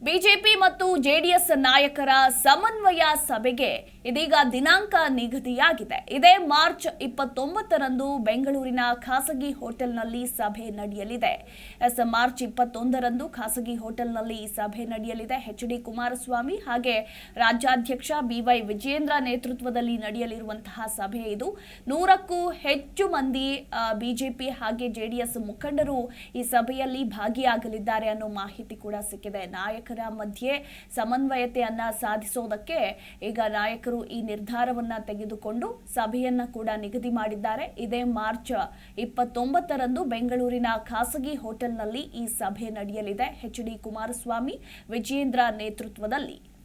BJP ಮತ್ತು JDS ನಾಯಕರ ಸಮನ್ವಯ ಸಭೆಗೆ ಇದೀಗ ದಿನಾಂಕ ನಿಗದಿಯಾಗಿದೆ. ಇದೇ ಮಾರ್ಚ್ ಇಪ್ಪತ್ತೊಂಬತ್ತರಂದು ಬೆಂಗಳೂರಿನ ಖಾಸಗಿ ಹೋಟೆಲ್ನಲ್ಲಿ ಸಭೆ ನಡೆಯಲಿದೆ. ಎಸ್ ಮಾರ್ಚ್ ಇಪ್ಪತ್ತೊಂದರಂದು ಖಾಸಗಿ ಹೋಟೆಲ್ನಲ್ಲಿ ಈ ಸಭೆ ನಡೆಯಲಿದೆ. ಎಚ್ ಡಿ ಕುಮಾರಸ್ವಾಮಿ ಹಾಗೆ ರಾಜ್ಯಾಧ್ಯಕ್ಷ ಬಿವೈ ವಿಜಯೇಂದ್ರ ನೇತೃತ್ವದಲ್ಲಿ ನಡೆಯಲಿರುವಂತಹ ಸಭೆ ಇದು. ನೂರಕ್ಕೂ ಹೆಚ್ಚು ಮಂದಿ ಬಿಜೆಪಿ ಹಾಗೆ ಜೆಡಿಎಸ್ ಮುಖಂಡರು ಈ ಸಭೆಯಲ್ಲಿ ಭಾಗಿಯಾಗಲಿದ್ದಾರೆ ಅನ್ನೋ ಮಾಹಿತಿ ಕೂಡ ಸಿಕ್ಕಿದೆ. ನಾಯಕರ ಮಧ್ಯೆ ಸಮನ್ವಯತೆಯನ್ನ ಸಾಧಿಸೋದಕ್ಕೆ ಈಗ ನಾಯಕರು ಈ ನಿರ್ಧಾರವನ್ನ ತೆಗೆದುಕೊಂಡು ಸಭೆಯನ್ನ ಕೂಡ ನಿಗದಿ ಮಾಡಿದ್ದಾರೆ. ಇದೇ ಮಾರ್ಚ್ ಇಪ್ಪತ್ತೊಂಬತ್ತರಂದು ಬೆಂಗಳೂರಿನ ಖಾಸಗಿ ಹೋಟೆಲ್ನಲ್ಲಿ ಈ ಸಭೆ ನಡೆಯಲಿದೆ. ಎಚ್ ಡಿ ಕುಮಾರಸ್ವಾಮಿ ವಿಜಯೇಂದ್ರ ನೇತೃತ್ವದಲ್ಲಿ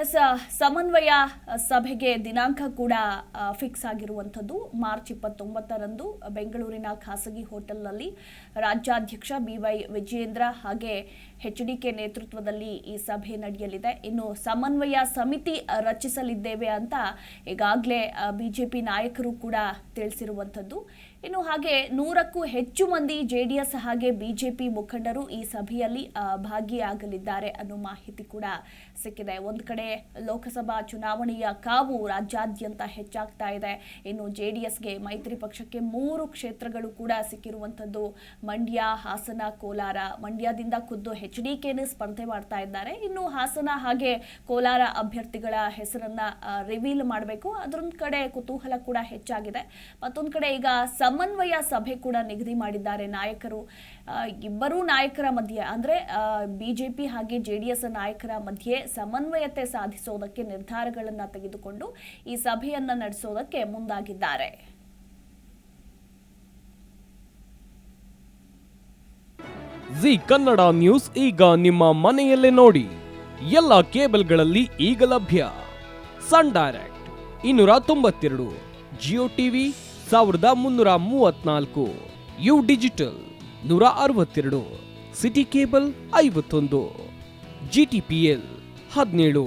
ಎಸ್, ಸಮನ್ವಯ ಸಭೆಗೆ ದಿನಾಂಕ ಕೂಡ ಫಿಕ್ಸ್ ಆಗಿರುವಂಥದ್ದು. ಮಾರ್ಚ್ ಇಪ್ಪತ್ತೊಂಬತ್ತರಂದು ಬೆಂಗಳೂರಿನ ಖಾಸಗಿ ಹೋಟೆಲ್ನಲ್ಲಿ ರಾಜ್ಯಾಧ್ಯಕ್ಷ ಬಿ ವೈ ವಿಜಯೇಂದ್ರ ಹಾಗೆ ಎಚ್ ಡಿ ಕೆ ನೇತೃತ್ವದಲ್ಲಿ ಈ ಸಭೆ ನಡೆಯಲಿದೆ. ಇನ್ನು ಸಮನ್ವಯ ಸಮಿತಿ ರಚಿಸಲಿದ್ದೇವೆ ಅಂತ ಈಗಾಗಲೇ ಬಿಜೆಪಿ ನಾಯಕರು ಕೂಡ ತಿಳಿಸಿರುವಂಥದ್ದು. ಇನ್ನು ಹಾಗೆ ನೂರಕ್ಕೂ ಹೆಚ್ಚು ಮಂದಿ ಜೆಡಿಎಸ್ ಹಾಗೆ ಬಿಜೆಪಿ ಮುಖಂಡರು ಈ ಸಭೆಯಲ್ಲಿ ಭಾಗಿಯಾಗಲಿದ್ದಾರೆ ಅನ್ನೋ ಮಾಹಿತಿ ಕೂಡ ಸಿಕ್ಕಿದೆ. ಒಂದು ಕಡೆ ಲೋಕಸಭಾ ಚುನಾವಣೆಯ ಕಾವು ರಾಜ್ಯಾದ್ಯಂತ ಹೆಚ್ಚಾಗ್ತಾ ಇದೆ. ಇನ್ನು ಜೆಡಿಎಸ್ಗೆ ಮೈತ್ರಿ ಪಕ್ಷಕ್ಕೆ ಮೂರು ಕ್ಷೇತ್ರಗಳು ಕೂಡ ಸಿಕ್ಕಿರುವಂಥದ್ದು. ಮಂಡ್ಯ, ಹಾಸನ, ಕೋಲಾರ. ಮಂಡ್ಯದಿಂದ ಖುದ್ದು ಎಚ್ ಡಿ ಕೆನೇ ಸ್ಪರ್ಧೆ ಮಾಡ್ತಾ ಇದ್ದಾರೆ. ಇನ್ನು ಹಾಸನ ಹಾಗೆ ಕೋಲಾರ ಅಭ್ಯರ್ಥಿಗಳ ಹೆಸರನ್ನ ರಿವೀಲ್ ಮಾಡಬೇಕು. ಅದರೊಂದು ಕಡೆ ಕುತೂಹಲ ಕೂಡ ಹೆಚ್ಚಾಗಿದೆ. ಮತ್ತೊಂದು ಕಡೆ ಈಗ ಸಮನ್ವಯ ಸಭೆ ಕೂಡ ನಿಗದಿ ಮಾಡಿದ್ದಾರೆ ನಾಯಕರು. ಇಬ್ಬರೂ ನಾಯಕರ ಮಧ್ಯೆ, ಅಂದ್ರೆ ಬಿಜೆಪಿ ಹಾಗೆ ಜೆಡಿಎಸ್ ನಾಯಕರ ಮಧ್ಯೆ ಸಮನ್ವಯತೆ ಸಾಧಿಸೋದಕ್ಕೆ ನಿರ್ಧಾರಗಳನ್ನು ತೆಗೆದುಕೊಂಡು ಈ ಸಭೆಯನ್ನ ನಡೆಸೋದಕ್ಕೆ ಮುಂದಾಗಿದ್ದಾರೆ. ಜಿ ಕನ್ನಡ ನ್ಯೂಸ್ ಈಗ ನಿಮ್ಮ ಮನೆಯಲ್ಲೇ ನೋಡಿ. ಎಲ್ಲ ಕೇಬಲ್ಗಳಲ್ಲಿ ಈಗ ಲಭ್ಯ. ಸನ್ ಡೈರೆಕ್ಟ್ ಇನ್ನೂರ ತೊಂಬತ್ತೆರಡು, ಜಿಯೋ ಟಿವಿ ಸಾವಿರದ ಮುನ್ನೂರ ಮೂವತ್ನಾಲ್ಕು ಯು ಡಿಜಿಟಲ್ ನೂರ ಅರವತ್ತೆರಡು, ಸಿಟಿ ಕೇಬಲ್ ಐವತ್ತೊಂದು, ಜಿ ಟಿ ಪಿ ಎಲ್ ಹದಿನೇಳು.